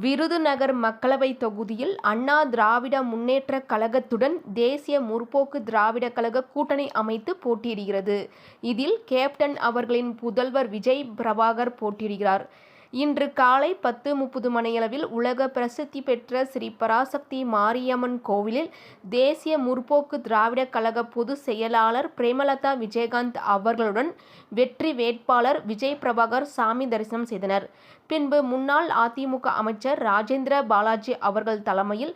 விருதுநகர் மக்களவை தொகுதியில் அண்ணா திராவிட முன்னேற்ற கழகத்துடன் தேசிய முற்போக்கு திராவிட கழக கூட்டணி அமைத்து போட்டியிடுகிறது. இதில் கேப்டன் அவர்களின் புதல்வர் விஜய் பிரபாகர் போட்டியிடுகிறார். இன்று காலை பத்து முப்பது மணியளவில் உலக பிரசித்தி பெற்ற ஸ்ரீ பராசக்தி மாரியம்மன் கோவிலில் தேசிய முற்போக்கு திராவிட கழக பொதுச் செயலாளர் பிரேமலதா விஜயகாந்த் அவர்களுடன் வெற்றி வேட்பாளர் விஜய் பிரபாகர் சாமி தரிசனம் செய்தனர். பின்பு முன்னாள் அதிமுக அமைச்சர் ராஜேந்திர பாலாஜி அவர்கள் தலைமையில்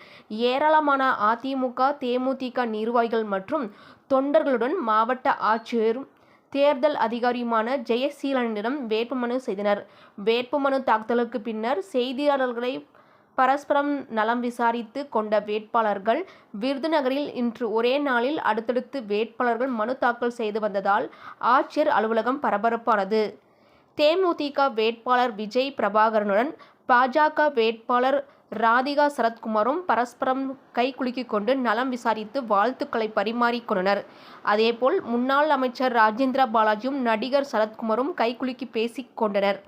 ஏராளமான அதிமுக தேமுதிக நிர்வாகிகள் மற்றும் தொண்டர்களுடன் மாவட்ட ஆட்சியரும் தேர்தல் அதிகாரியுமான ஜெயசீலனிடம் வேட்புமனு செய்தனர். வேட்புமனு தாக்கலுக்கு பின்னர் செய்தியாளர்களை பரஸ்பரம் நலம் விசாரித்து கொண்ட வேட்பாளர்கள் விருதுநகரில் இன்று ஒரே நாளில் அடுத்தடுத்து வேட்பாளர்கள் மனு தாக்கல் செய்து வந்ததால் ஆட்சியர் அலுவலகம் பரபரப்பானது. தேமுதிக வேட்பாளர் விஜய் பிரபாகரனுடன் பாஜக வேட்பாளர் ராதிகா சரத்குமாரும் பரஸ்பரம் கைகுலுக்கிக் கொண்டு நலம் விசாரித்து வாழ்த்துக்களை பரிமாறிக்கொண்டனர் அதேபோல் முன்னாள் அமைச்சர் ராஜேந்திர பாலாஜியும் நடிகர் சரத்குமாரும் கைகுலுக்கி பேசிக் கொண்டனர்.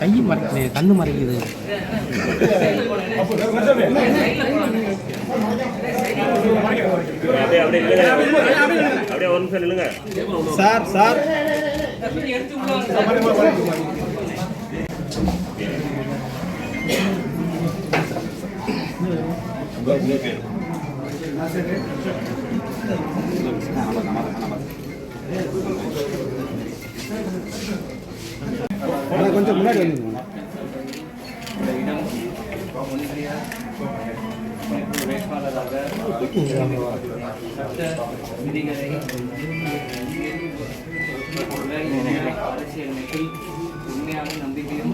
கை மறைக்குது கண்ணு மறைக்குது. அப்படியே அப்படியே அப்படியே ஒரு நிமிஷம் நில்லுங்க சார் சார் கொஞ்சம் முன்னாடி உண்மையான நம்பிக்கையும்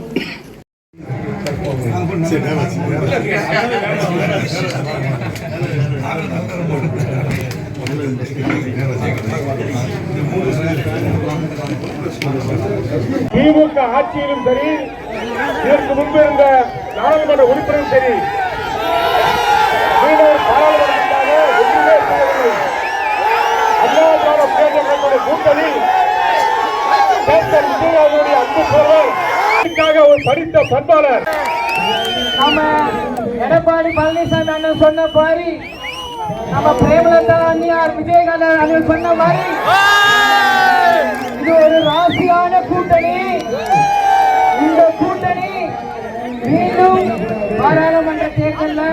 திமுக ஆட்சியிலும் சரி இதற்கு முன்பு இருந்த நாடாளுமன்ற உறுப்பினரும் சரி. மீனவர் பாராளுமன்றத்திற்காக ஒன்றுமே செய்யவில்லை அண்ணா திராவிட முன்னேற்ற கூட்டணி கேப்டன் விஜய் அன்பு சோழர் ஒரு படித்த பண்பாளர். நம்ம எடப்பாடி பழனிசாமி அண்ணன் சொன்ன மாதிரி நம்ம பிரேமலதா அண்ணியார் விஜயகாந்த் அண்ணன் சொன்ன மாதிரி இது ஒரு ராசியான கூட்டணி. பாராளுமன்ற தேர்தலில்